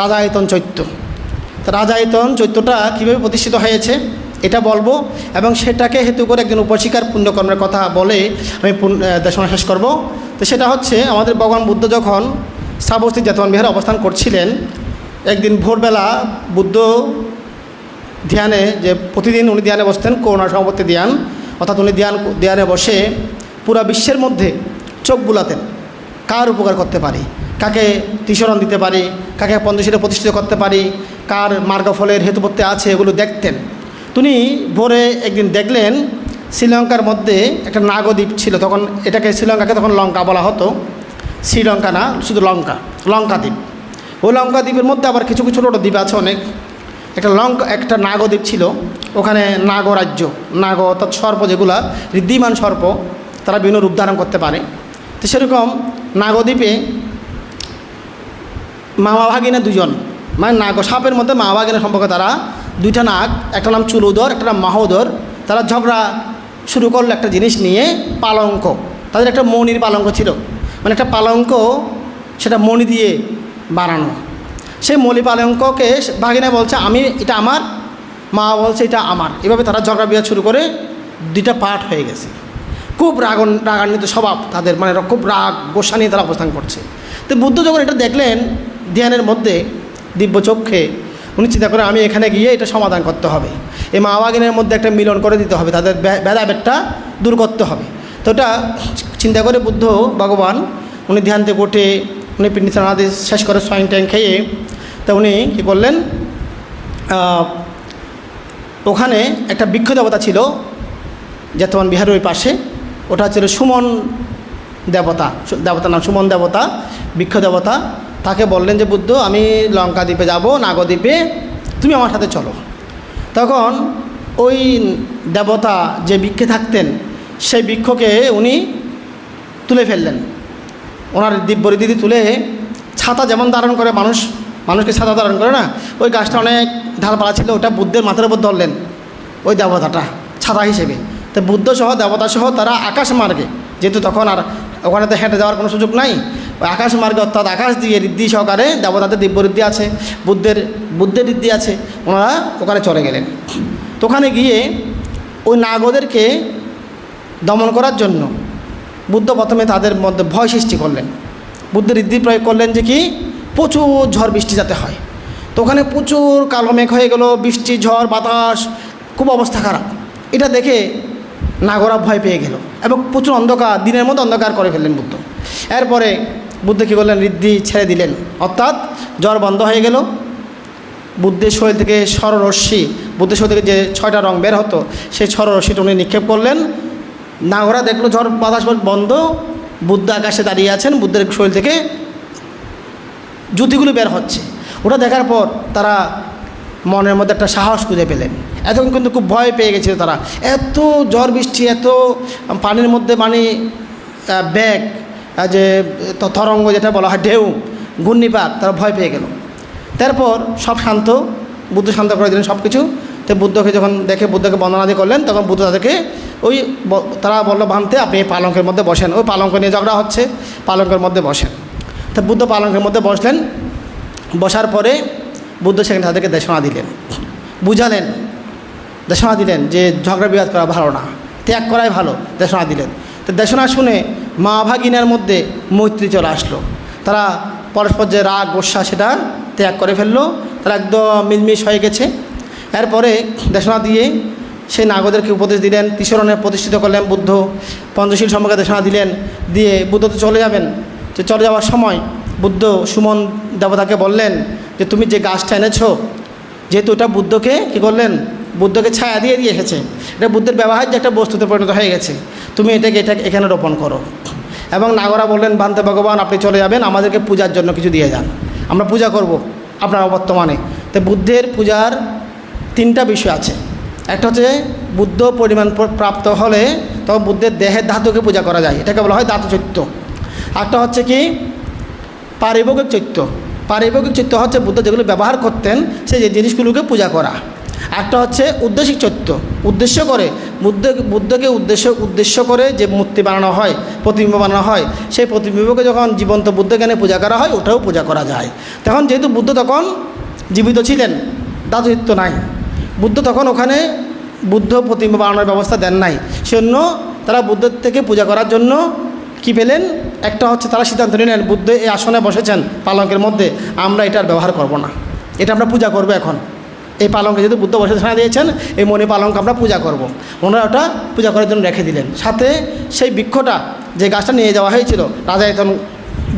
রাজায়তন চৈত্য। তো রাজায়তন চৈত্যটা কীভাবে প্রতিষ্ঠিত হয়েছে, এটা বলব, এবং সেটাকে হেতু করে একজন উপশিকার পুণ্যকর্মের কথা বলে আমি দেশনা শেষ করব। তো সেটা হচ্ছে, আমাদের ভগবান বুদ্ধ যখন শ্রাবস্তি জেতমান বিহারে অবস্থান করছিলেন, একদিন ভোরবেলা বুদ্ধ ধ্যানে যে প্রতিদিন উনি ধ্যানে বসতেন করোনা সমাপত্তি ধ্যান, অর্থাৎ উনি ধ্যান, ধ্যানে বসে পুরা বিশ্বের মধ্যে চোখ বুলাতেন, কার উপকার করতে পারি? কাকে তিসরণ দিতে পারি, কাকে পঞ্চশীলে প্রতিষ্ঠিত করতে পারি, কার মার্গফলের হেতুপত্তি আছে এগুলো দেখতেন। তিনি ভোরে একদিন দেখলেন শ্রীলঙ্কার মধ্যে একটা নাগদ্বীপ ছিল, তখন এটাকে শ্রীলঙ্কাকে তখন লঙ্কা বলা হতো। শ্রীলঙ্কা না, শুধু লঙ্কা লঙ্কা দ্বীপ ওই লঙ্কা দ্বীপের মধ্যে আবার কিছু কিছু ছোটো দ্বীপ আছে অনেক। একটা লঙ্কা, একটা নাগদ্বীপ ছিল, ওখানে নাগরাজ্য, নাগ অর্থাৎ সর্প যেগুলা, ঋদ্ধিমান সর্প, তারা বিভিন্ন রূপ ধারণ করতে পারে। তো সেরকম নাগদ্বীপে মামা ভাগিনা দুজন মানে নাগ সাপের মধ্যে মামা ভাগিনা সম্পর্কে তারা। দুইটা নাগ, একটা নাম চুলুদর, একটা নাম মাহোদর। তারা ঝগড়া শুরু করল একটা জিনিস নিয়ে, পালঙ্ক। তাদের একটা মণির পালঙ্ক ছিল। মানে একটা পালঙ্ক, সেটা মণি দিয়ে বানানো। সেই মলি পালঙ্ককে ভাগিনা বলছে, আমি, এটা আমার। মা বলছে, এটা আমার। এভাবে তারা ঝগড়া বিয়া শুরু করে দুইটা পাঠ হয়ে গেছে। খুব রাগন রাগান্বিত স্বভাব তাদের মানে খুব রাগ, গোসা নিয়ে তারা অবস্থান করছে। তো বুদ্ধ যখন এটা দেখলেন ধ্যানের মধ্যে দিব্য চক্ষে উনি চিন্তা করে আমি এখানে গিয়ে এটা সমাধান করতে হবে। এই মা বাগিনের মধ্যে একটা মিলন করে দিতে হবে, তাদের ভেদাভেদটা দূর করতে হবে। তো ওটা চিন্তা করে বুদ্ধ ভগবান, উনি ধ্যান থেকে উঠে, উনি পিণ্ডিতানাদি শেষ করে সোয়াইন ট্যাং খেয়ে, তা উনি কী করলেন ওখানে একটা বৃক্ষ দেবতা ছিল জেতমান বিহারের ওই পাশে, ওটা ছিল সুমন দেবতা দেবতার নাম সুমন দেবতা, বৃক্ষ দেবতা তাকে বললেন যে, বুদ্ধ, আমি লঙ্কা দ্বীপে যাব, নাগদ্বীপে। তুমি আমার সাথে চলো। তখন ওই দেবতা যে বৃক্ষে থাকতেন, সেই বৃক্ষকে উনি তুলে ফেললেন। ওনার দিব্যরিদিদি তুলে ছাতা যেমন ধারণ করে, মানুষ, মানুষকে ছাতা ধারণ করে না, ওই গাছটা অনেক ঢালপালা ছিল, ওটা বুদ্ধের মাথার উপর ধরলেন ওই দেবতাটা, ছাতা হিসেবে। তো বুদ্ধ সহ দেবতা সহ তারা আকাশ মার্গে, যেহেতু তখন আর ওখানে তো হেঁটে যাওয়ার কোনো সুযোগ নাই। আকাশ মার্গে অর্থাৎ আকাশ দিয়ে ঋদ্ধি সহকারে দেবতাদের দিব্য ঋদ্ধি আছে, বুদ্ধের বুদ্ধের ঋদ্ধি আছে, ওনারা ওখানে চলে গেলেন। তো ওখানে গিয়ে ওই নাগদেরকে দমন করার জন্য বুদ্ধ প্রথমে তাদের মধ্যে ভয় সৃষ্টি করলেন। বুদ্ধের ঋদ্ধি প্রয়োগ করলেন যে কি? প্রচুর ঝড় বৃষ্টি যাতে হয়। তো ওখানে প্রচুর কালো মেঘ হয়ে গেল, বৃষ্টি, ঝড়, বাতাস, খুব অবস্থা খারাপ। এটা দেখে নাগরা ভয় পেয়ে গেল এবং প্রচুর অন্ধকার, দিনের মধ্যে অন্ধকার করে ফেললেন বুদ্ধ। এরপরে বুদ্ধ কী করলেন? ঋদ্ধি ছেড়ে দিলেন। অর্থাৎ জ্বর বন্ধ হয়ে গেল। বুদ্ধের শরীর থেকে সররশ্মি, বুদ্ধের শরীর থেকে যে ছয়টা রং বের হতো, সেই সররশ্মিটা উনি নিক্ষেপ করলেন। নাগরা দেখল ঝড় বাতাস বন্ধ। বুদ্ধ আকাশে দাঁড়িয়ে আছেন। বুদ্ধের শরীর থেকে জ্যোতিগুলো বের হচ্ছে। ওটা দেখার পর তারা মনের মধ্যে একটা সাহস খুঁজে পেলেন। এতক্ষণ কিন্তু খুব ভয় পেয়ে গেছিল তারা। এত ঝড় বৃষ্টি, এত পানির মধ্যে মানে ব্যাগ যে তরঙ্গ যেটা বলা হয় ঢেউ, ঘূর্ণিপাত, তারা ভয় পেয়ে গেল। তারপর সব শান্ত, বুদ্ধ শান্ত করে দিলেন সব কিছু তো বুদ্ধকে যখন দেখে বুদ্ধকে বন্দনাদি করলেন, তখন বুদ্ধ তাদেরকে ওই তারা বলল ভাঙতে আপনি পালঙ্কের মধ্যে বসেন। ওই পালঙ্ক নিয়ে ঝগড়া হচ্ছে, পালঙ্কের মধ্যে বসেন। তা বুদ্ধ পালঙ্কের মধ্যে বসলেন। বসার পরে বুদ্ধ সেখানে তাদেরকে দেশনা দিলেন। বুঝালেন, দেশনা দিলেন যে ঝগড়া বিবাদ করা ভালো না, ত্যাগ করাই ভালো, দেশনা দিলেন। তো দেশনা শুনে মা ভাগিনার মধ্যে মৈত্রী চলে আসলো। তারা পরস্পর যে রাগ, গোসা সেটা ত্যাগ করে ফেলল, তারা একদম মিলমিশ হয়ে গেছে। এরপরে দেশনা দিয়ে সেই নাগদেরকে উপদেশ দিলেন তিসরণে প্রতিষ্ঠিত করলেন বুদ্ধ, পঞ্চশীল সম্পর্কে দেশনা দিলেন, দিয়ে বুদ্ধ তো চলে যাবেন। তো চলে যাওয়ার সময় বুদ্ধ সুমন দেবতাকে বললেন যে, তুমি যে গাছটা এনেছো, যেহেতু এটা বুদ্ধকে কী করলেন? বুদ্ধকে ছায়া দিয়ে দিয়ে এসেছে। এটা বুদ্ধের ব্যবহার যে একটা বস্তুতে পরিণত হয়ে গেছে। তুমি এটাকে এটা এখানে রোপণ করো। এবং নাগরা বললেন, বান্তে ভগবান, আপনি চলে যাবেন, আমাদেরকে পূজার জন্য কিছু দিয়ে যান। আমরা পূজা করব আপনার বর্তমানে তো বুদ্ধের পূজার তিনটা বিষয় আছে। একটা হচ্ছে বুদ্ধ পরিমাণ প্রাপ্ত হলে তখন বুদ্ধের দেহের ধাতুকে পূজা করা যায়। এটাকে বলা হয় ধাতু চৈত্য একটা হচ্ছে কি? পারিভৌগিক চৈত্য। পারিভৌগিক চৈত্য হচ্ছে বুদ্ধ যেগুলো ব্যবহার করতেন, সেই যে জিনিসগুলোকে পূজা করা। একটা হচ্ছে উদ্দেশিক চৈত্য। উদ্দেশ্য করে, বুদ্ধ, বুদ্ধকে উদ্দেশ্য উদ্দেশ্য করে যে মূর্তি বানানো হয়, প্রতিবিম্ব বানানো হয়, সেই প্রতিবিম্বকে যখন জীবন্ত বুদ্ধজ্ঞানে পূজা করা হয়, ওটাও পূজা করা যায়। তখন যেহেতু বুদ্ধ তখন জীবিত ছিলেন দাদুত্ব নাই। বুদ্ধ তখন ওখানে বুদ্ধ প্রতিবিম্ব বানানোর ব্যবস্থা দেন নাই। সেজন্য তারা বুদ্ধের থেকে পূজা করার জন্য কি পেলেন? একটা হচ্ছে তারা সিদ্ধান্ত নিলেন, বুদ্ধ এই আসনে বসেছেন পালঙ্কের মধ্যে, আমরা এটার ব্যবহার করব না। এটা আমরা পূজা করব এখন। এই পালঙ্কে যেহেতু বুদ্ধ বসে ছাড়া দিয়েছেন, এই মণি পালঙ্ক আমরা পূজা করব। ওনারা ওটা পূজা করার জন্য রেখে দিলেন। সাথে সেই বৃক্ষটা, যে গাছটা নিয়ে যাওয়া হয়েছিল, রাজায়তন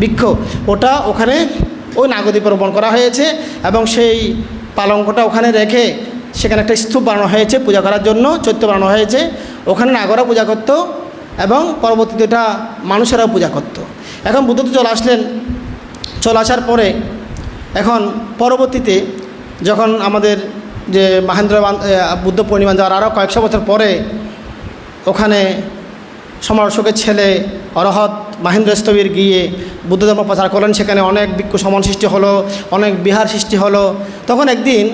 বৃক্ষ, ওটা ওখানে ওই নাগদ্বীপে রোপণ করা হয়েছে এবং সেই পালঙ্কটা ওখানে রেখে সেখানে একটা স্তূপ বানানো হয়েছে পূজা করার জন্য চৈত্য বানানো হয়েছে। ওখানে নাগরা পূজা করত এবং পরবর্তীতে এটা মানুষেরাও পূজা করত। এখন বুদ্ধ চলে আসলেন। চলে আসার পরে এখন পরবর্তীতে যখন আমাদের যে মাহেন্দ্র বুদ্ধ পূর্ণিমা যাওয়ার আরও কয়েকশো বছর পরে ওখানে সমর্শকের ছেলে অরহত মাহেন্দ্রস্থবীর গিয়ে বুদ্ধ ধর্ম প্রচার করলেন। সেখানে অনেক ভিক্ষু সমান সৃষ্টি হলো, অনেক বিহার সৃষ্টি হলো। তখন একদিন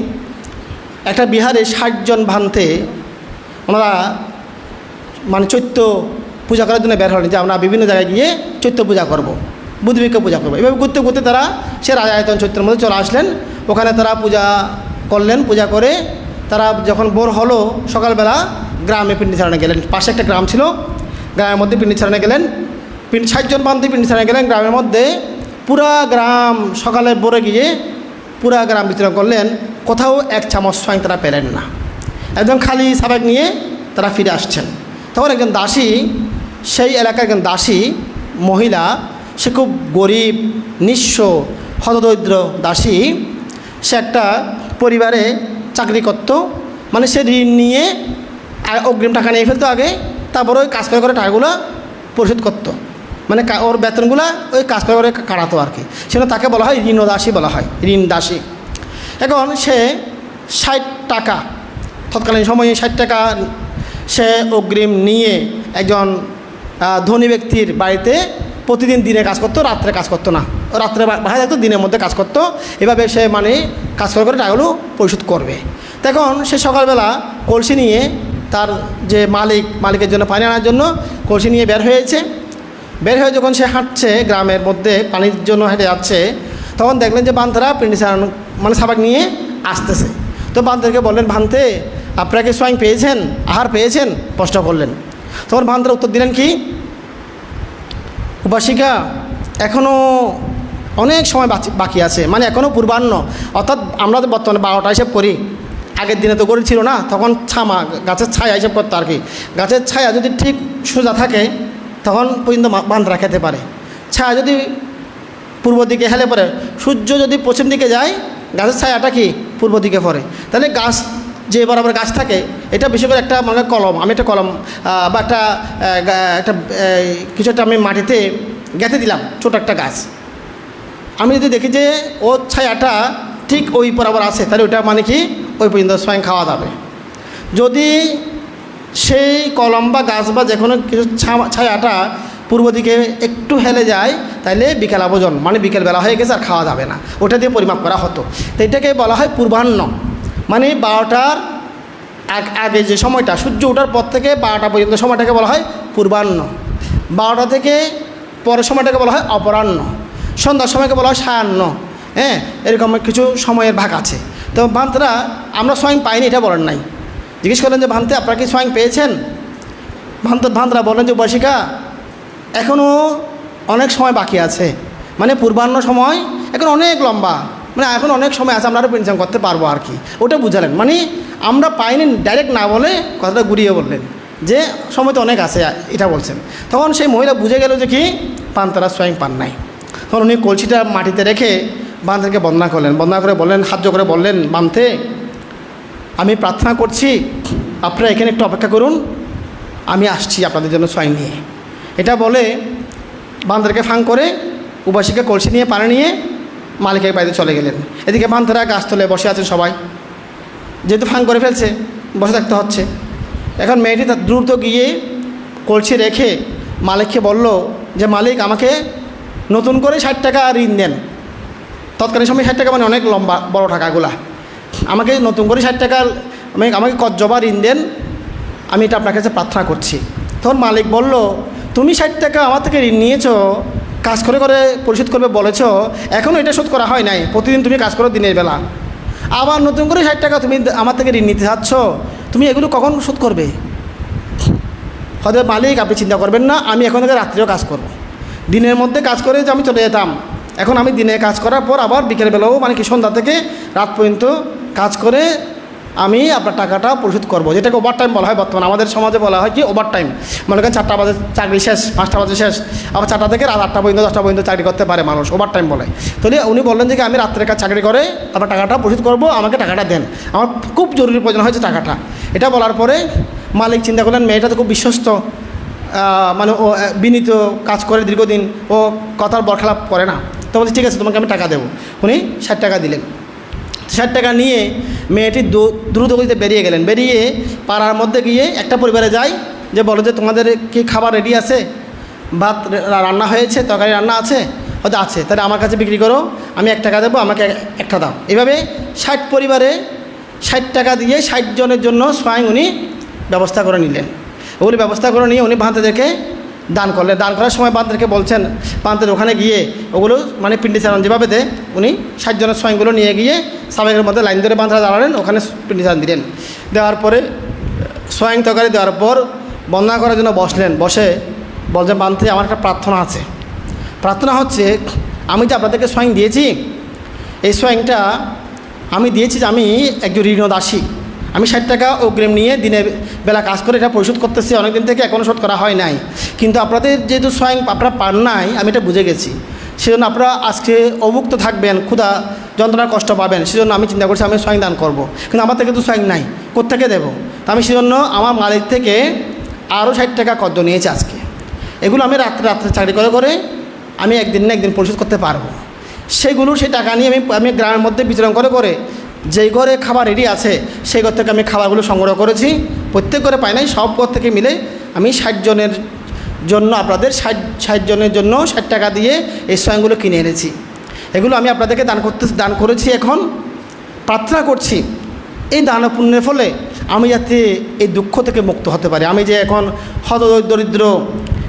একটা বিহারে ষাটজন ভান্তে ওনারা মানে চৈত্য পূজা করার জন্য বের হলেন যে আমরা বিভিন্ন জায়গায় গিয়ে চৈত্য পূজা করব। বুদ্ধিবিক্ষ পূজা করব। এভাবে ঘুরতে ঘুরতে তারা সে রাজা রাজায়তন চৈত্রের মধ্যে চলে আসলেন। ওখানে তারা পূজা করলেন, পূজা করে তারা যখন বোর হলো, সকালবেলা গ্রামে পিন্ডি ছাড়ানো গেলেন। পাশে একটা গ্রাম ছিল, গ্রামের মধ্যে পিন্ডি ছাড়ানো গেলেন। পিন্ডি ষাটজন বান্ধে পিন্ডি ছাড়ানো গেলেন। গ্রামের মধ্যে পুরা গ্রাম সকালে ভোরে গিয়ে পুরা গ্রাম বিতরণ করলেন। কোথাও এক চামচ সোয়াইন তারা পেলেন না। একদম খালি সাবেক নিয়ে তারা ফিরে আসছেন। তখন একজন দাসী সেই এলাকার একজন দাসী মহিলা, সে খুব গরিব, নিঃস্ব, হতদরিদ্র দাসী। সে একটা পরিবারে চাকরি করত। মানে সে ঋণ নিয়ে অগ্রিম টাকা নিয়ে ফেলতো আগে। তারপর ওই কাজ করে করে টাকাগুলো পরিশোধ করতো। মানে ওর বেতনগুলো ওই কাজ করে করে কাটাতো আর কি। সেজন্য তাকে বলা হয় ঋণ দাসী বলা হয় ঋণ দাসী এখন সে ষাট টাকা, তৎকালীন সময়ে ষাট টাকা সে অগ্রিম নিয়ে একজন ধনী ব্যক্তির বাড়িতে প্রতিদিন দিনে কাজ করতো, রাত্রে কাজ করতো না। রাত্রে বাসায় থাকতো, দিনের মধ্যে কাজ করতো। এভাবে সে মানে কাজ করে করে টাকাগুলো পরিশোধ করবে। তখন সে সকালবেলা কলসি নিয়ে তার যে মালিক, মালিকের জন্য পানি আনার জন্য কলসি নিয়ে বের হয়েছে। বের হয়ে যখন সে হাঁটছে গ্রামের মধ্যে, পানির জন্য হেঁটে যাচ্ছে, তখন দেখলেন যে বান্তারা পিন্ডি সারানো মানে সাবাক নিয়ে আসতেছে। তো বান্তারকে বললেন ভান্তে আপনারা কি সোয়াইং পেয়েছেন? আহার পেয়েছেন? প্রশ্ন করলেন। তখন ভান্তারা উত্তর দিলেন কি? উপাসিকা এখনও অনেক সময় বাকি- আছে মানে এখনও পূর্বাহ্ন। অর্থাৎ আমরা তো বর্তমানে বারোটা হিসেব করি। আগের দিনে তো গড়ি ছিল না, তখন ছামা, গাছের ছায়া হিসেব করতো আর কি। গাছের ছায়া যদি ঠিক সোজা থাকে, তখন পর্যন্ত বান্দরা খেতে পারে। ছায়া যদি পূর্ব দিকে হেলে পড়ে, সূর্য যদি পশ্চিম দিকে যায়, গাছের ছায়াটা কি? পূর্ব দিকে পড়ে। তাহলে গাছ যে বরাবর গাছ থাকে, এটা বেশি করে একটা মানে কলম, আমি একটা কলম বা একটা একটা কিছু একটা আমি মাটিতে গেঁথে দিলাম, ছোট একটা গাছ। আমি যদি দেখি যে ওর ছায়াটা ঠিক ওই বরাবর আছে, তাহলে ওটা মানে কি? ওই পর্যন্ত স্বয়ং খাওয়া যাবে যদি সেই কলম বা গাছ বা যে কোনো কিছু ছায়াটা পূর্ব দিকে একটু হেলে যায়, তাহলে বিকেল আবজন মানে বিকেলবেলা হয়ে গেছে আর খাওয়া যাবে না। ওটা দিয়ে পরিমাপ করা হতো। তো এটাকে বলা হয় পূর্বাহ্ন। মানে বারোটার আগ- আগে যে সময়টা, সূর্য ওঠার পর থেকে বারোটা পর্যন্ত সময়টাকে বলা হয় পূর্বাহ্ন। বারোটা থেকে পরের সময়টাকে বলা হয় অপরাহ্ন। সন্ধ্যার সময়কে বলা হয় সায়াহ্ন। হ্যাঁ এরকম কিছু সময়ের ভাগ আছে। তো ভান্তরা, আমরা স্বয়ং পাইনি, এটা বলেন নাই। জিজ্ঞেস করলেন যে, ভান্তে, আপনারা কি স্বয়ং পেয়েছেন? ভান্ত, ভান্তরা বলেন যে বর্ষিকা এখনও অনেক সময় বাকি আছে। মানে পূর্বাহ্ন সময় এখন অনেক লম্বা। মানে এখন অনেক সময় আছে, আমরা আরও পেনশন করতে পারব আর কি। ওটা বুঝালেন। মানে আমরা পাইনি ডাইরেক্ট না বলে কথাটা ঘুরিয়ে বললেন। যে সময় তো অনেক আছে, এটা বলছেন। তখন সেই মহিলা বুঝে গেল যে কি পান তারা স্বয়ং পান নাই। তখন উনি কলসিটা মাটিতে রেখে বান্ধকে বন্দনা করলেন। বন্দনা করে বললেন সাহায্য করে বললেন বান্ধে আমি প্রার্থনা করছি, আপনারা এখানে একটু অপেক্ষা করুন, আমি আসছি আপনাদের জন্য স্বয়ং নিয়ে। এটা বলে বান্দরকে ফাং করে উপাসীকে কলসি নিয়ে পানি নিয়ে মালিকের বাড়িতে চলে গেলেন। এদিকে বান্ধরা গাছতলে বসে আছেন সবাই। যেহেতু ফাং করে ফেলছে, বসে থাকতে হচ্ছে। এখন মেয়েটি তার দ্রুত গিয়ে কলসি রেখে মালিককে বলল যে, মালিক, আমাকে নতুন করে ষাট টাকা ঋণ দেন। তৎকালীন সময় ষাট টাকা মানে অনেক লম্বা, বড় টাকাগুলা। আমাকে নতুন করে ষাট টাকা, আমি, আমাকে কজ্জবা ঋণ দেন। আমি এটা আপনার কাছে প্রার্থনা করছি। তখন মালিক বলল, তুমি ষাট টাকা আমার থেকে ঋণ নিয়েছো কাজ করে করে পরিশোধ করবে বলেছ এখনও এটা শোধ করা হয় নাই। প্রতিদিন তুমি কাজ করো দিনের বেলা। আবার নতুন করে ষাট টাকা তুমি আমার থেকে ঋণ নিতে চাচ্ছ, তুমি এগুলো কখন শোধ করবে? হয়তো মালিক, আপনি চিন্তা করবেন না, আমি এখন থেকে রাত্রেও কাজ করব। দিনের মধ্যে কাজ করে যে আমি চলে যেতাম। এখন আমি দিনে কাজ করার পর আবার বিকেলবেলাও মানে কি সন্ধ্যা থেকে রাত পর্যন্ত কাজ করে আমি আপনার টাকাটা পরিশোধ করব, যেটাকে ওভার টাইম বলা হয় বর্তমানে। আমাদের সমাজে বলা হয় কি ওভার টাইম মনে করেন চারটা বাজে চাকরি শেষ, পাঁচটা বাজে শেষ। আবার চারটা থেকে রাত আটটা পর্যন্ত, দশটা পর্যন্ত চাকরি করতে পারে মানুষ ওভার টাইম বলে। তাহলে উনি বললেন যে আমি রাত্রে কাজ চাকরি করে আপনার টাকাটা পরিশোধ করব, আমাকে টাকাটা দেন। আমার খুব জরুরি প্রয়োজন হয়েছে টাকাটা। এটা বলার পরে মালিক চিন্তা করলেন, মেয়েটা তো খুব বিশ্বস্ত মানে ও বিনীত কাজ করে দীর্ঘদিন, ও কথার বরখেলাপ করে না। তো বলছি, ঠিক আছে, তোমাকে আমি টাকা দেবো। উনি ষাট টাকা দিলেন। ষাট টাকা নিয়ে মেয়েটি দ্রু- দ্রুত গতিতে বেরিয়ে গেলেন। বেরিয়ে পাড়ার মধ্যে গিয়ে একটা পরিবারে যায় যে বলো যে, তোমাদের কি খাবার রেডি আছে? ভাত রান্না হয়েছে? তরকারি রান্না আছে? হয়তো আছে। তাহলে আমার কাছে বিক্রি করো। আমি এক টাকা দেবো, আমাকে একটা দাও। এভাবে ষাট পরিবারে ষাট টাকা দিয়ে ষাট জনের জন্য স্বয়ং উনি ব্যবস্থা করে নিলেন। ওগুলি ব্যবস্থা করে নিয়ে উনি বাঁধদেরকে দান করলেন দান করার সময় বাঁধদেরকে বলছেন বাঁধদের ওখানে গিয়ে ওগুলো মানে পিন্ডি চালান যেভাবে দেয়, উনি ষাট জনের স্বয়ংগুলো নিয়ে গিয়ে সাবেকের মধ্যে লাইন ধরে বাঁধরা দাঁড়ালেন, ওখানে পিন্ডি চালান দিলেন। দেওয়ার পরে, স্বয়ং তরকারি দেওয়ার পর বন্দনা করার জন্য বসলেন, বসে বলছেন বাঁধতে আমার একটা প্রার্থনা আছে। প্রার্থনা হচ্ছে, আমি যে আপনাদেরকে স্বয়ং দিয়েছি, এই স্বয়ংটা আমি দিয়েছি যে আমি একজন ঋণদাসী আমি ষাট টাকা অগ্রিম নিয়ে দিনের বেলা কাজ করে এটা পরিশোধ করতেছি অনেক দিন থেকে এখনও শোধ করা হয় নাই। কিন্তু আপনাদের যেহেতু স্বয়ং আপনারা পান নাই, আমি এটা বুঝে গেছি। সেজন্য আপনারা আজকে অভুক্ত থাকবেন, ক্ষুধা যন্ত্রণা কষ্ট পাবেন, সেজন্য আমি চিন্তা করছি আমি স্বয়ং দান করব। কিন্তু আমার থেকে তো স্বয়ং নাই, কোত্থেকে দেবো? তো আমি সেজন্য আমার মালিক থেকে আরও ষাট টাকা কদ্দ নিয়েছি আজকে। এগুলো আমি রাত্রে রাত্রে চাকরি করে করে আমি একদিন না একদিন পরিশোধ করতে পারব। সেগুলো সেই টাকা নিয়ে আমি আমি গ্রামের মধ্যে বিতরণ করে করে যেই ঘরে খাবার রেডি আছে, সেই ঘর থেকে আমি খাবারগুলো সংগ্রহ করেছি। প্রত্যেক ঘরে পাই নাই, সব ঘর থেকে মিলে আমি ষাট জনের জন্য, আপনাদের ষাট ষাট জনের জন্য ষাট টাকা দিয়ে এই স্বয়ংগুলো কিনে এনেছি। এগুলো আমি আপনাদেরকে দান করতে, দান করেছি এখন। প্রার্থনা করছি, এই দান পুণ্যের ফলে আমি যাতে এই দুঃখ থেকে মুক্ত হতে পারি। আমি যে এখন হত দরিদ্র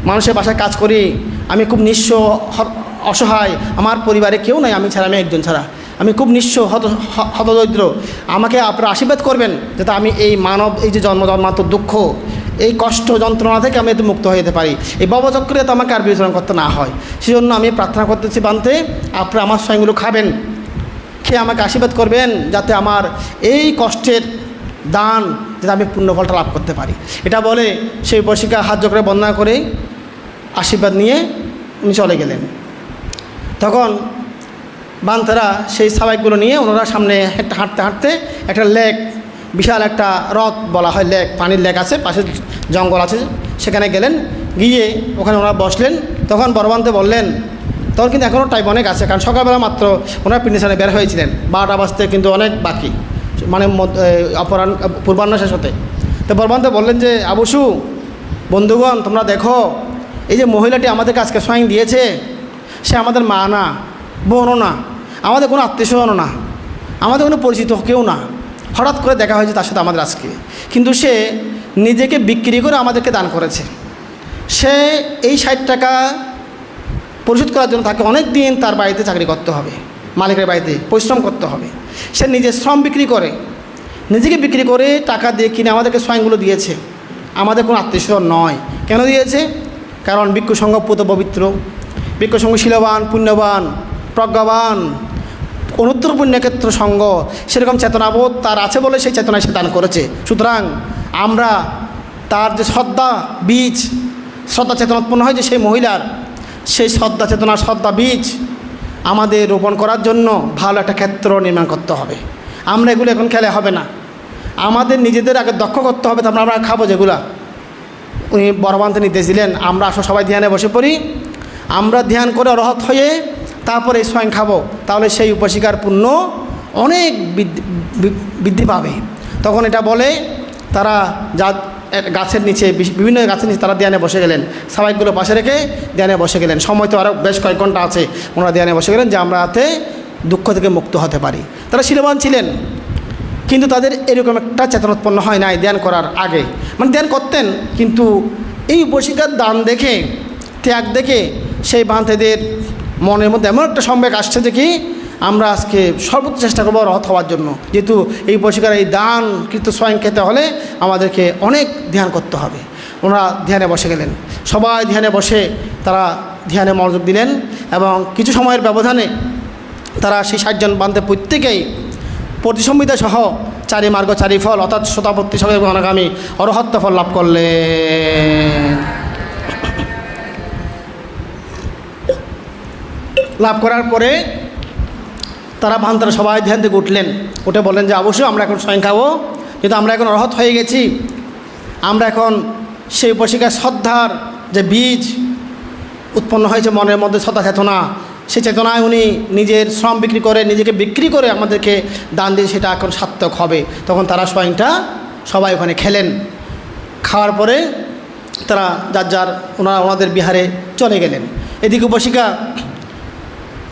মানুষের বাসায় কাজ করি, আমি খুব নিঃস্ব, অসহায়, আমার পরিবারে কেউ নাই, আমি ছাড়া, আমি একজন ছাড়া। আমি খুব নিঃস্ব, হত হতদরিদ্র। আমাকে আপনারা আশীর্বাদ করবেন যাতে আমি এই মানব, এই যে জন্ম জন্মান্তর দুঃখ, এই কষ্ট যন্ত্রণা থেকে আমি এতে মুক্ত হয়ে যেতে পারি। এই ববচক্রে তো আমাকে আর বিচরণ করতে না হয়? সেজন্য আমি প্রার্থনা করতেছি বানতে, আপনারা আমার স্বয়ংগুলো খাবেন। খেয়ে আমাকে আশীর্বাদ করবেন যাতে আমার এই কষ্টের দান যাতে আমি পুণ্যফলটা লাভ করতে পারি। এটা বলে সেই বর্ষিকা হাত জোকরে বন্দনা করে আশীর্বাদ নিয়ে উনি চলে গেলেন। তখন বান্তারা সেই সাবাইকগুলো নিয়ে ওনারা সামনে হেঁটে হাঁটতে হাঁটতে একটা লেক, বিশাল একটা হ্রদ বলা হয় লেক, পানির লেক আছে, পাশে জঙ্গল আছে, সেখানে গেলেন, গিয়ে ওখানে ওনারা বসলেন, তখন বড়বান্তে বললেন তখন কিন্তু এখনও টাইম অনেক আছে, কারণ সকালবেলা মাত্র ওনারা পিন্ডিসানে বের হয়েছিলেন, বারোটা বাজতে কিন্তু অনেক বাকি মানে অপরাহ্ন, পূর্বাহ্ন শেষ হতে। তো বর্মান্তে বললেন যে আবসু বন্ধুগণ, তোমরা দেখো, এই যে মহিলাটি আমাদেরকে আজকে স্বয়ং দিয়েছে, সে আমাদের মা না, বোনও না আমাদের কোনো আত্মীয়স্বজনও না, আমাদের কোনো পরিচিত কেউ না। হঠাৎ করে দেখা হয়েছে তার সাথে আমাদের আজকে। কিন্তু সে নিজেকে বিক্রি করে আমাদেরকে দান করেছে। সে এই ষাট টাকা পরিশোধ করার জন্য তাকে অনেক দিন তার বাড়িতে চাকরি করতে হবে, মালিকের বাড়িতে পরিশ্রম করতে হবে। সে নিজের শ্রম বিক্রি করে, নিজেকে বিক্রি করে টাকা দিয়ে কিনে আমাদেরকে স্বয়ংগুলো দিয়েছে। আমাদের কোনো আত্মীয় নয়। কেন দিয়েছে? কারণ ভিক্ষু সংঘ পুত পবিত্র ভিক্ষু সংঘ শিলবান, পুণ্যবান, প্রজ্ঞাবান অনুত্তর পুণ্যক্ষেত্র সঙ্গ, সেরকম চেতনাবোধ তার আছে বলে সেই চেতনায় সে দান করেছে। সুতরাং আমরা তার যে শ্রদ্ধা বীজ, শ্রদ্ধা চেতনা উৎপন্ন হয় যে সেই মহিলার, সেই শ্রদ্ধা চেতনা শ্রদ্ধা বীজ আমাদের রোপণ করার জন্য ভালো একটা ক্ষেত্র নির্মাণ করতে হবে। আমরা এগুলো এখন খেলে হবে না। আমাদের নিজেদের আগে দক্ষ করতে হবে, তারপর আমরা খাব যেগুলা। উনি বড়বান্তে নির্দেশ দিলেন, আমরা আসো সবাই ধ্যানে বসে পড়ি। আমরা ধ্যান করে অরহত হয়ে তারপরে স্বয়ং খাব, তাহলে সেই উপশিকার পুণ্য অনেক বৃদ্ধি পাবে। তখন এটা বলে, তারা যা গাছের নিচে বিভিন্ন গাছের নিচে তারা দেয়ানে বসে গেলেন। সবাইগুলো পাশে রেখে দেয়ানে বসে গেলেন। সময় তো আরও বেশ কয়েক ঘণ্টা আছে, ওনারা দেয়ানে বসে গেলেন যে আমরা হাতে দুঃখ থেকে মুক্ত হতে পারি। তারা শিলবান ছিলেন, কিন্তু তাদের এরকম একটা চেতনা উৎপন্ন হয় নাই ধ্যান করার আগে। মানে ধ্যান করতেন, কিন্তু এই উপশিকার দান দেখে, ত্যাগ দেখে সেই বান্ধেদের মনের মধ্যে এমন একটা সম্বেগ আসছে যে কি আমরা আজকে সর্বোচ্চ চেষ্টা করব রহত হওয়ার জন্য। যেহেতু এই বসিকার এই দান কৃত স্বয়ং খেতে হলে আমাদেরকে অনেক ধ্যান করতে হবে। ওনারা ধ্যানে বসে গেলেন। সবাই ধ্যানে বসে তারা ধ্যানে মনোযোগ দিলেন এবং কিছু সময়ের ব্যবধানে তারা সেই ষাটজন বান্ধে প্রত্যেকেই প্রতিসম্বিতা সহ চারি মার্গ, চারি ফল, অর্থাৎ শতাপত্তি এবং অনাগামী অরহত্য ফল লাভ করলেন। লাভ করার পরে তারা ভান্তারা সবাই ধ্যান থেকে উঠলেন। উঠে বললেন যে, অবশ্যই আমরা এখন স্বয়ং খাব। কিন্তু আমরা এখন অরহত হয়ে গেছি, আমরা এখন সেই বসিকার শ্রদ্ধার যে বীজ উৎপন্ন হয়েছে মনের মধ্যে শ্রদ্ধা চেতনা, সেই চেতনায় উনি নিজের শ্রম বিক্রি করে, নিজেকে বিক্রি করে আমাদেরকে দান দিয়ে সেটা এখন সার্থক হবে। তখন তারা স্বয়ংটা সবাই ওখানে খেলেন। খাওয়ার পরে তারা যার যার, ওনারা ওনাদের বিহারে চলে গেলেন। এদিকে উপশিকা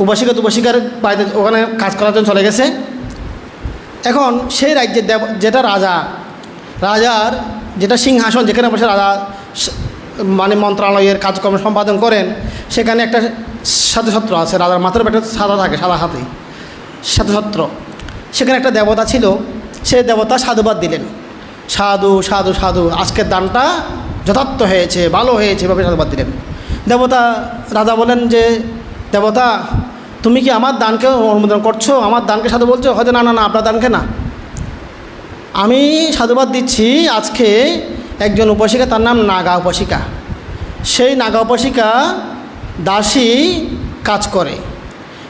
উপাসিকা তুপাসিকার বাড়িতে ওখানে কাজ করার জন্য চলে গেছে। এখন সেই রাজ্যের দেব, যেটা রাজা, রাজার যেটা সিংহাসন যেখানে বসে রাজা মানে মন্ত্রণালয়ের কাজকর্ম সম্পাদন করেন, সেখানে একটা সাধুছত্র আছে, রাজার মাথার একটা সাদা থাকে, সাদা হাতে সাধুছত্র সেখানে একটা দেবতা ছিল, সেই দেবতা সাধুবাদ দিলেন। সাধু সাধু সাধু, আজকের দানটা যথার্থ হয়েছে, ভালো হয়েছে, এভাবে সাধুবাদ দিলেন। দেবতা, রাজা বলেন যে, দেবতা তুমি কি আমার দানকে অনুমোদন করছ? আমার দানকে সাধু বলছো? হয়তো না না না, আপনার দানকে না। আমি সাধুবাদ দিচ্ছি আজকে একজন উপাসিকা, তার নাম নাগা উপাসিকা। সেই নাগা উপাসিকা দাসী কাজ করে।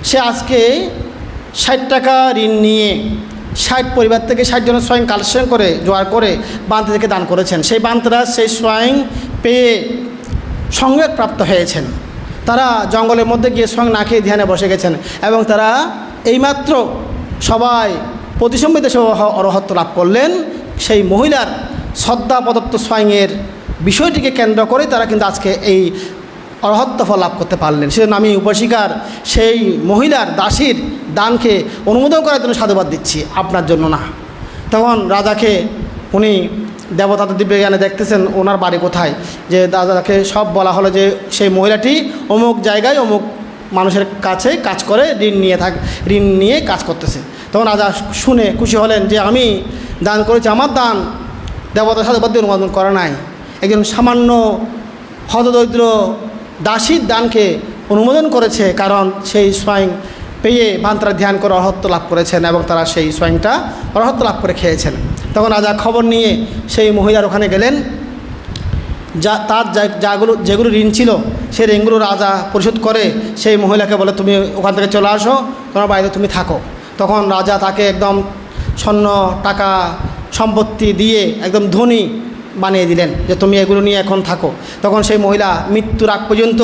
সে আজকে ষাট টাকা ঋণ নিয়ে ষাট পরিবার থেকে ষাট জনের স্বয়ং কালেকশন করে জোয়ার করে বান্তে থেকে দান করেছেন। সেই বান্তরা সেই স্বয়ং পেয়ে সংবেগ প্রাপ্ত হয়েছেন। তারা জঙ্গলের মধ্যে গিয়ে স্বয়ং না খেয়ে ধ্যানে বসে গেছেন এবং তারা এইমাত্র সবাই প্রতিসম্বিত অরহত্ব লাভ করলেন। সেই মহিলার শ্রদ্ধা প্রদত্ত স্বয়ংয়ের বিষয়টিকে কেন্দ্র করে তারা কিন্তু আজকে এই অরহত্ব ফল লাভ করতে পারলেন। সেজন্য আমি উপাসিকার সেই মহিলার দাসীর দানকে অনুমোদন করার জন্য সাধুবাদ দিচ্ছি আপনার জন্য না। তখন রাজাকে উনি দেবতা তো দিব্য জ্ঞানে দেখতেছেন, ওনার বাড়ি কোথায়? যে দাদাকে সব বলা হলো যে সেই মহিলাটি অমুক জায়গায় অমুক মানুষের কাছে কাজ করে, ঋণ নিয়ে থাক, ঋণ নিয়ে কাজ করতেছে। তখন রাজা শুনে খুশি হলেন যে আমি দান করেছি, আমার দান দেবতার সাথে বাদ্য অনুমোদন করা নাই। একজন সামান্য হতদরিদ্র দাসীর দানকে অনুমোদন করেছে, কারণ সেই স্বয়ং পেয়ে ভান্তারা ধ্যান করে অরহত্ব লাভ করেছেন এবং তারা সেই স্বয়ংটা অরহত্ব লাভ করে খেয়েছেন। তখন রাজা খবর নিয়ে সেই মহিলার ওখানে গেলেন। যা, তার যাগুলো, যেগুলো ঋণ ছিল সেই ঋণগুলো রাজা পরিশোধ করে সেই মহিলাকে বলে, তুমি ওখান থেকে চলে আসো, তোমার বাড়িতে তুমি থাকো। তখন রাজা তাকে একদম স্বর্ণ টাকা সম্পত্তি দিয়ে একদম ধনী বানিয়ে দিলেন, যে তুমি এগুলো নিয়ে এখন থাকো। তখন সেই মহিলা মৃত্যুর আগ পর্যন্ত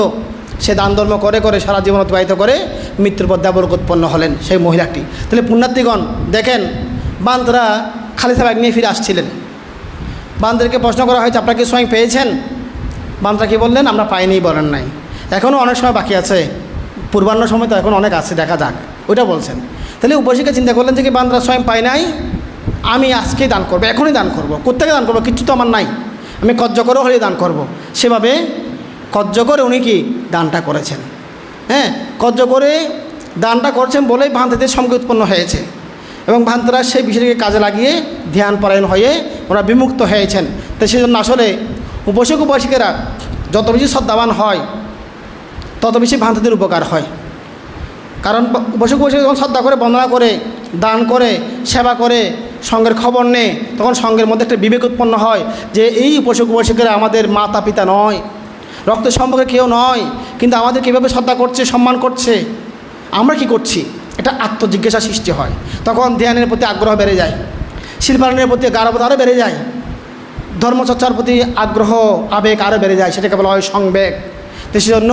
সে দান ধর্ম করে করে সারা জীবন অতিবাহিত করে মৃত্যুর পর দেবরক উৎপন্ন হলেন সেই মহিলাটি। তাহলে পুণ্যার্থীগণ, দেখেন বান্তরা খালিসা ব্যাগ নিয়ে ফিরে আসছিলেন। বান্দারকে প্রশ্ন করা হয়েছে, আপনারা কি স্বয়ং পেয়েছেন? বান্দরা কি বললেন, আমরা পাইনি, বলেন নাই। এখনও অনেক সময় বাকি আছে। পূর্বাহ্ন সময় তো এখন অনেক আছে, দেখা যাক। ওইটা বলছেন। তাহলে উপসিকা চিন্তা করলেন যে কি বান্দরা স্বয়ং পাই নাই? আমি আজকেই দান করব, এখনই দান করব। কোথেকে দান করব? কিচ্ছু তো আমার নাই। আমি কজ্জ করেও হলে দান করব। সেভাবে কজ্জ করে উনি কি দানটা করেছেন? হ্যাঁ কজ্জ করে দানটা করছেন বলেই ভান্তিদের সঙ্গে উৎপন্ন হয়েছে। এবং ভান্তরা সেই বিষয়টিকে কাজে লাগিয়ে ধ্যান পরায়ণ হয়ে ওরা বিমুক্ত হয়েছেন। তো সেই জন্য আসলে উপাসক উপাসিকেরা যত বেশি শ্রদ্ধাবান হয়, তত বেশি ভান্তদের উপকার হয়। কারণ উপাসক উপাসিক যখন শ্রদ্ধা করে, বন্দনা করে, দান করে, সেবা করে, সঙ্গের খবর নেয় তখন সঙ্গের মধ্যে একটা বিবেক উৎপন্ন হয় যে এই উপাসক উপাসিকেরা আমাদের মাতা পিতা নয় রক্তের সম্পর্কে কেউ নয়, কিন্তু আমাদের কীভাবে শ্রদ্ধা করছে, সম্মান করছে, আমরা কি করছি? এটা আত্মজিজ্ঞাসা সৃষ্টি হয়। তখন ধ্যানের প্রতি আগ্রহ বেড়ে যায়। শিল্পায়নের প্রতি গারবত আরও বেড়ে যায়। ধর্মচর্চার প্রতি আগ্রহ, আবেগ আরও বেড়ে যায়। সেটাকে বলা হয় সংবেগ। তো সেজন্য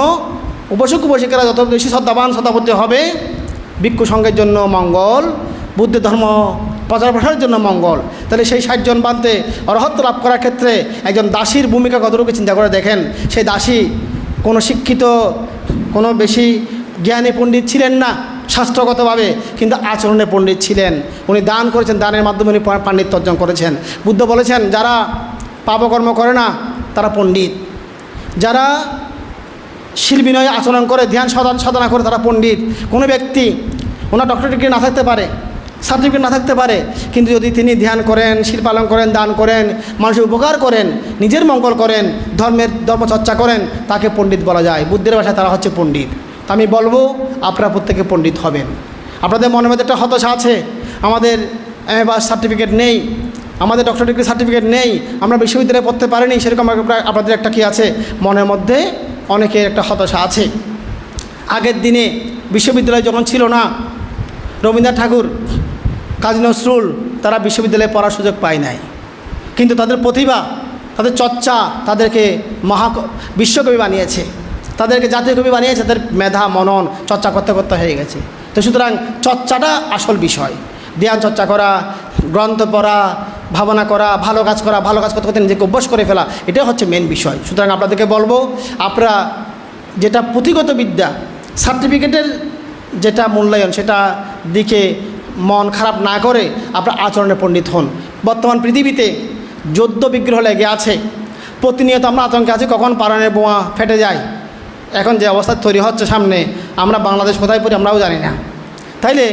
উপাসক উপাসিকেরা যত বেশি শ্রদ্ধাবান শ্রদ্ধাপতি হবে, ভিক্ষু সঙ্গের জন্য মঙ্গল, বুদ্ধ ধর্ম প্রচার প্রসারের জন্য মঙ্গল। তাহলে সেই ষাটজন বানতে অরহত্ব লাভ করার ক্ষেত্রে একজন দাসীর ভূমিকা কতটুকু চিন্তা করে দেখেন? সেই দাসী কোনো শিক্ষিত, কোনো বেশি জ্ঞানী পণ্ডিত ছিলেন না। শাস্ত্রগতভাবে কিন্তু আচরণে পণ্ডিত ছিলেন। উনি দান করেছেন, দানের মাধ্যমে উনি পাণ্ডিত্য অর্জন করেছেন। বুদ্ধ বলেছেন, যারা পাপকর্ম করে না, তারা পণ্ডিত। যারা শিল বিনয়ে আচরণ করে, ধ্যান সাধন সাধনা করে, তারা পণ্ডিত। কোনো ব্যক্তি, ওনার ডক্টর ডিগ্রি না থাকতে পারে সার্টিফিকেট না থাকতে পারে, কিন্তু যদি তিনি ধ্যান করেন, শিল পালন করেন, দান করেন, মানুষের উপকার করেন, নিজের মঙ্গল করেন, ধর্মের ধর্মচর্চা করেন, তাকে পণ্ডিত বলা যায়। বুদ্ধের ভাষায় তারা হচ্ছে পণ্ডিত। আমি বলব, আপনারা প্রত্যেকে পণ্ডিত হবেন। আপনাদের মনের মধ্যে একটা হতাশা আছে, আমাদের এম বা সার্টিফিকেট নেই, আমাদের ডক্টর ডিগ্রি সার্টিফিকেট নেই, আমরা বিশ্ববিদ্যালয়ে পড়তে পারিনি, সেরকম আপনাদের একটা কি আছে? মনের মধ্যে অনেকের একটা হতাশা আছে। আগের দিনে বিশ্ববিদ্যালয় যখন ছিল না, রবীন্দ্রনাথ ঠাকুর, কাজী নজরুল, তারা বিশ্ববিদ্যালয়ে পড়ার সুযোগ পায় নাই। কিন্তু তাদের প্রতিভা, তাদের চর্চা, তাদেরকে মহা বিশ্বকবি বানিয়েছে। তাদেরকে জাতীয় কবি বানিয়েছে, তাদের মেধা, মনন, চর্চা করতে করতে হয়ে গেছে। তো সুতরাং চর্চাটা আসল বিষয়। ধ্যান, চর্চা করা, গ্রন্থ পড়া, ভাবনা করা, ভালো কাজ করা, ভালো কাজ করতে করতে নিজেকে অভ্যাস করে ফেলা, এটাই হচ্ছে মেন বিষয়। সুতরাং আপনাদেরকে বলব, আপনারা যেটা পুঁথিগত বিদ্যা সার্টিফিকেটের যেটা মূল্যায়ন, সেটা দিকে মন খারাপ না করে আপনার আচরণে পণ্ডিত হন। বর্তমান পৃথিবীতে যুদ্ধ বিগ্রহ লেগে আছে, প্রতিনিয়ত আমরা আতঙ্কে আছি, কখন পারানের বোমা ফেটে যায় এখন যে অবস্থা তৈরি হচ্ছে সামনে, আমরা বাংলাদেশ কোথায় পড়ি আমরাও জানি না। তাইলে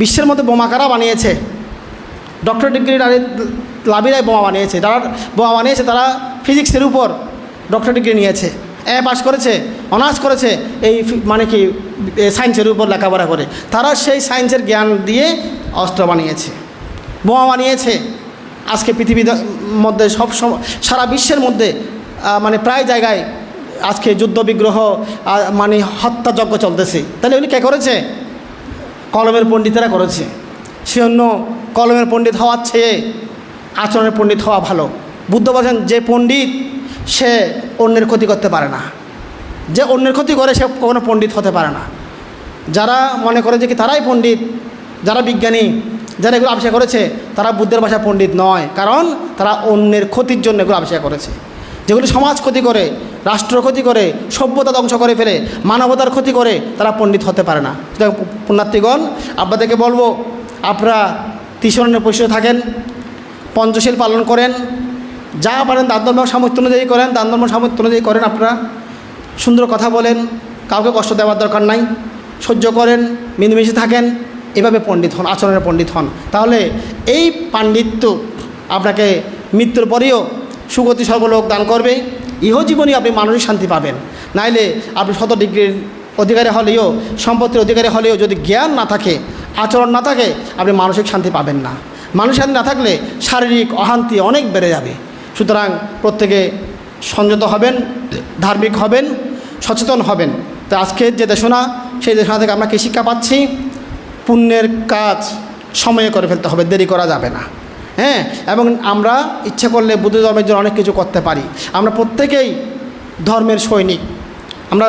বিশ্বের মধ্যে বোমা কারা বানিয়েছে? ডক্টর ডিগ্রি লাভিরাই বোমা বানিয়েছে। যারা বোমা বানিয়েছে তারা ফিজিক্সের উপর ডক্টর ডিগ্রি নিয়েছে। এ পাস করেছে, অনার্স করেছে, এই মানে কি সায়েন্সের উপর লেখাপড়া করে। তারা সেই সায়েন্সের জ্ঞান দিয়ে অস্ত্র বানিয়েছে। বোমা বানিয়েছে। আজকে পৃথিবীর মধ্যে সব সারা বিশ্বের মধ্যে মানে প্রায় জায়গায় আজকে যুদ্ধ বিগ্রহ আহ, মানে হত্যাযজ্ঞ চলতেছে। তাহলে উনি কে করেছে? কলমের পণ্ডিতেরা করেছে। সে অন্য কলমের পণ্ডিত হওয়ার চেয়ে আচরণের পণ্ডিত হওয়া ভালো। বুদ্ধ বলেছেন যে পণ্ডিত সে অন্যের ক্ষতি করতে পারে না। যে অন্যের ক্ষতি করে সে কখনো পণ্ডিত হতে পারে না। যারা মনে করে যে কি তারাই পণ্ডিত যারা বিজ্ঞানী যারা এগুলো আবিষ্কার করেছে তারা বুদ্ধের ভাষা পণ্ডিত নয়। কারণ তারা অন্যের ক্ষতির জন্য এগুলো আবিষ্কার করেছে। যেগুলো সমাজ ক্ষতি করে, রাষ্ট্র ক্ষতি করে, সভ্যতা ধ্বংস করে ফেলে, মানবতার ক্ষতি করে, তারা পণ্ডিত হতে পারে না। পুণ্যার্থীগণ, আপনাদেরকে বলব, আপনারা তিসরণের পরিচয় থাকেন, পঞ্চশীল পালন করেন, যা পারেন দান ধর্ম সামর্থ্য অনুযায়ী করেন, দান ধর্ম সামর্থ্য অনুযায়ী করেন আপনারা, সুন্দর কথা বলেন, কাউকে কষ্ট দেওয়ার দরকার নাই, সহ্য করেন, মিলেমিশে থাকেন, এভাবে পণ্ডিত হন আচরণের পণ্ডিত হন। তাহলে এই পাণ্ডিত্য আপনাকে মৃত্যুর পরেও সুগতি সর্বলোক দান করবে ইহজীবনই আপনি মানসিক শান্তি পাবেন। নাইলে আপনি শত ডিগ্রির অধিকারী হলেও, সম্পত্তির অধিকারী হলেও যদি জ্ঞান না থাকে, আচরণ না থাকে, আপনি মানসিক শান্তি পাবেন না। মানসিক শান্তি না থাকলে শারীরিক অশান্তি অনেক বেড়ে যাবে। সুতরাং প্রত্যেকে সংযত হবেন, ধার্মিক হবেন, সচেতন হবেন। তো আজকের যে দেশনা, সেই দেশনা থেকে আমরা কী শিক্ষা পাচ্ছি? পুণ্যের কাজ সময়ে করে ফেলতে হবে, দেরি করা যাবে না। হ্যাঁ এবং আমরা ইচ্ছা করলে বুদ্ধ ধর্মের জন্য অনেক কিছু করতে পারি। আমরা প্রত্যেকেই ধর্মের সৈনিক। আমরা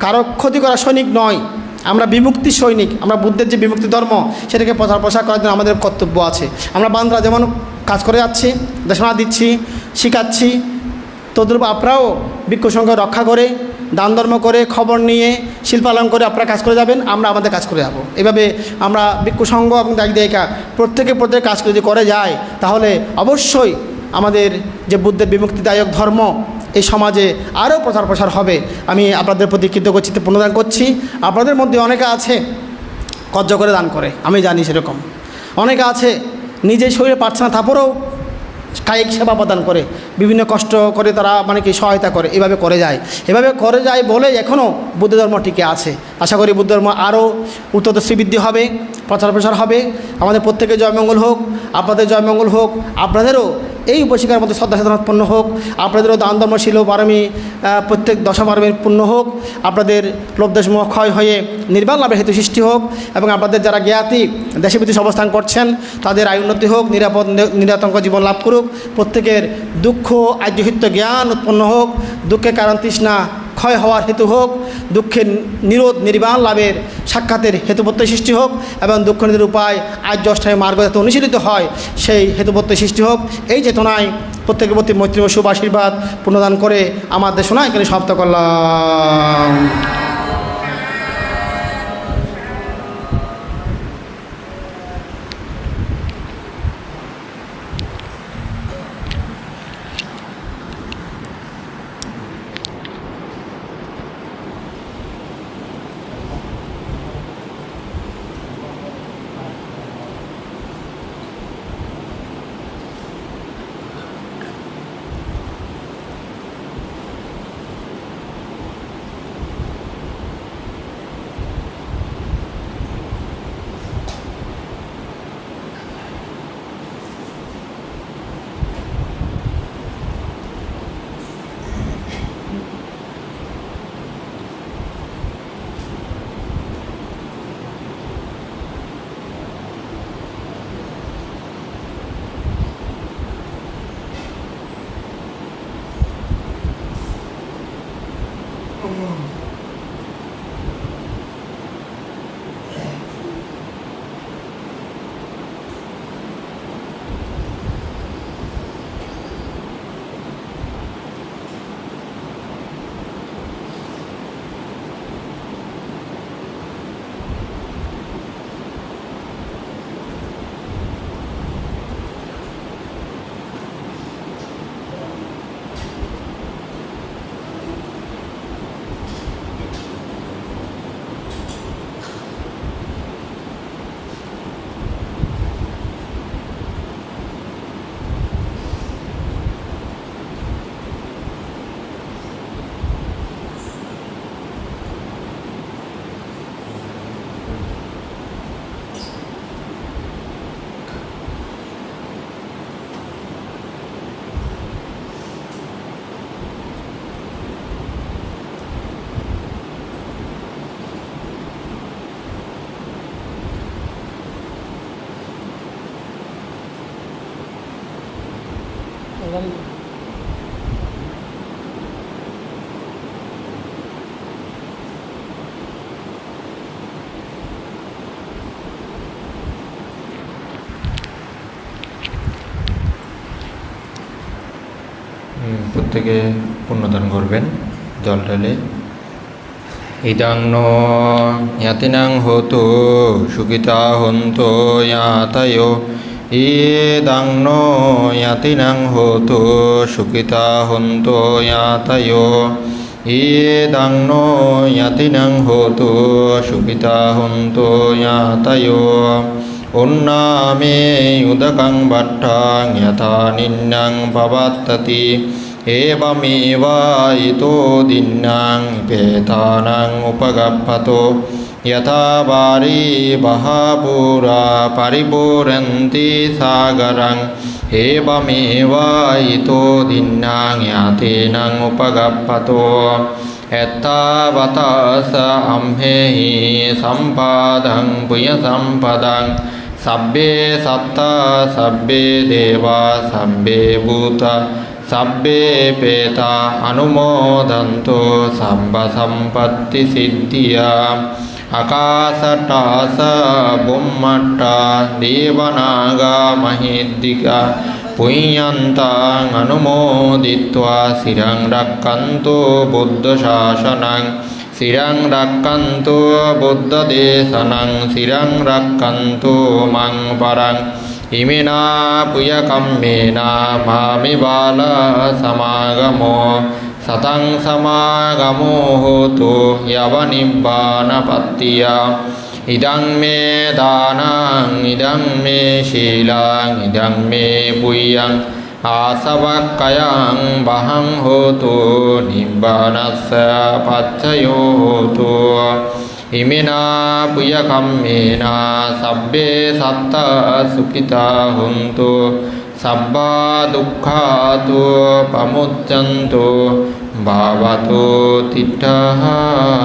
কারও ক্ষতি করা সৈনিক নয়। আমরা বিমুক্তি সৈনিক। আমরা বুদ্ধের যে বিমুক্তি ধর্ম, সেটাকে প্রচার প্রসার করার জন্য আমাদের কর্তব্য আছে। আমরা বান্ধরা যেমন কাজ করে যাচ্ছি, দেশনা দিচ্ছি, শিখাচ্ছি, তদ্রূপ আপনারাও বৃক্ষ সংখ্যা রক্ষা করে দান ধর্ম করে, খবর নিয়ে, শিল্পালন করে আপনারা কাজ করে যাবেন, আমরা আমাদের কাজ করে যাব। এভাবে আমরা বৃক্ষ সংঘ এবং দায়িক প্রত্যেকে প্রত্যেকে কাজ যদি করে যায়, তাহলে অবশ্যই আমাদের যে বুদ্ধের বিমুক্তিদায়ক ধর্ম, এই সমাজে আরও প্রচার প্রসার হবে। আমি আপনাদের প্রতি কৃতজ্ঞচিত্তে পুনদান করছি। আপনাদের মধ্যে অনেকে আছে কর্য করে দান করে, আমি জানি সেরকম। অনেকে আছে, নিজের শরীরে পারছে না তারপরেও কায়িক সেবা প্রদান করে, বিভিন্ন কষ্ট করে তারা মানে কি সহায়তা করে, এভাবে করে যায়। এভাবে করে যায় বলে এখনও বুদ্ধ ধর্ম টিকে আছে। আশা করি বুদ্ধ ধর্ম আরও উত্তর শ্রীবৃদ্ধি হবে প্রচার প্রসার হবে। আমাদের প্রত্যেকের জয়মঙ্গল হোক, আপনাদের জয়মঙ্গল হোক, আপনাদেরও এই উপশিকার মধ্যে শ্রদ্ধা সাধনা উৎপন্ন হোক। আপনাদেরও দান ধর্মশীল বারমী প্রত্যেক দশা বারমী পূর্ণ হোক। আপনাদের লোভদেশমোহ ক্ষয় হয়ে নির্বাণ লাভের হেতু সৃষ্টি হোক এবং আপনাদের যারা জ্ঞাতি, দেশে বিদেশে অবস্থান করছেন, তাদের আয় উন্নতি হোক, নিরাপদ, নিরাতঙ্ক জীবন লাভ করুক। প্রত্যেকের দুঃখ, আর্যহিত্য জ্ঞান উৎপন্ন হোক। দুঃখের কারণ তৃষ্ণা ক্ষয় হওয়ার হেতু হোক, দুঃখের নিরোধ নির্বাণ লাভের সাক্ষাতের হেতুপত্যের সৃষ্টি হোক এবং দুঃখ নিধির উপায় আর্য অষ্টায় মার্গ যাতে অনুশীলিত হয়, সেই হেতুপত্যের সৃষ্টি হোক। এই চেতনায় প্রত্যেকের প্রতি মৈত্রী বসু আশীর্বাদ পুনদান করে আমার দেশনায় এখানে সমাপ্ত করলাম 어머. প্রত্যেকে পুণ্যদান করবেন জল ঢেলে। ইদাং নো হতো সুখিতা হন্ত ইয়াতয়। ඒදං නෝ යතිනං හෝතු සුඛිතා හොන්තෝ යාතයෝ ඒදං නෝ යතිනං හෝතු සුඛිතා හොන්තෝ යාතයෝ උන්නාමේ යුදකං බට්ඨාං යතා නින්නං පවත්තති ඒවමේවා ඊතෝ දින්නං පේතානං උපගප්පතෝ යථාවාරී බහපුරා පරිපූරන්ති සාගරං හේබමේවා ඊතෝ දින්නාං යතේනං උපගප්පතෝ එත්තාවතස අම්හෙහි සම්පාදං පුය සම්පදං සබ්බේ සත්තා සබ්බේ දේවා සබ්බේ භූතා සබ්බේ පේතා අනුමෝදන්තෝ සම්බ සම්පත්ති සිද්ධියා අකාසටාස බුම්මට්ටා දේවනාගා මහිද්దికා පුඤ්ඤන්තං අනුමෝදිත්වා සිරං රක්칸තෝ බුද්ධ ශාසනං සිරං රක්칸තෝ බුද්ධ දේශනං සිරං රක්칸තෝ මං පරං හිමිනා පුය කම්මේනා මාමි බාල සමාගමෝ සතං සමාගමෝ හෝතු යව නිබ්බානපත්තියා ඉදං මේ දානං ඉදං මේ ශීලං ඉදං මේ පුයං ආසවක්කයං බහං හෝතු නිබ්බානස්ස පච්චයෝ හෝතු ඉමිනා පුය කම්මේනා සබ්බේ සත්තා සුඛිතා හුන්තු। සබ්බා දුක්ඛාතෝ පමුච්ඡන්තෝ භාවතෝ තිට්ඨාතෝ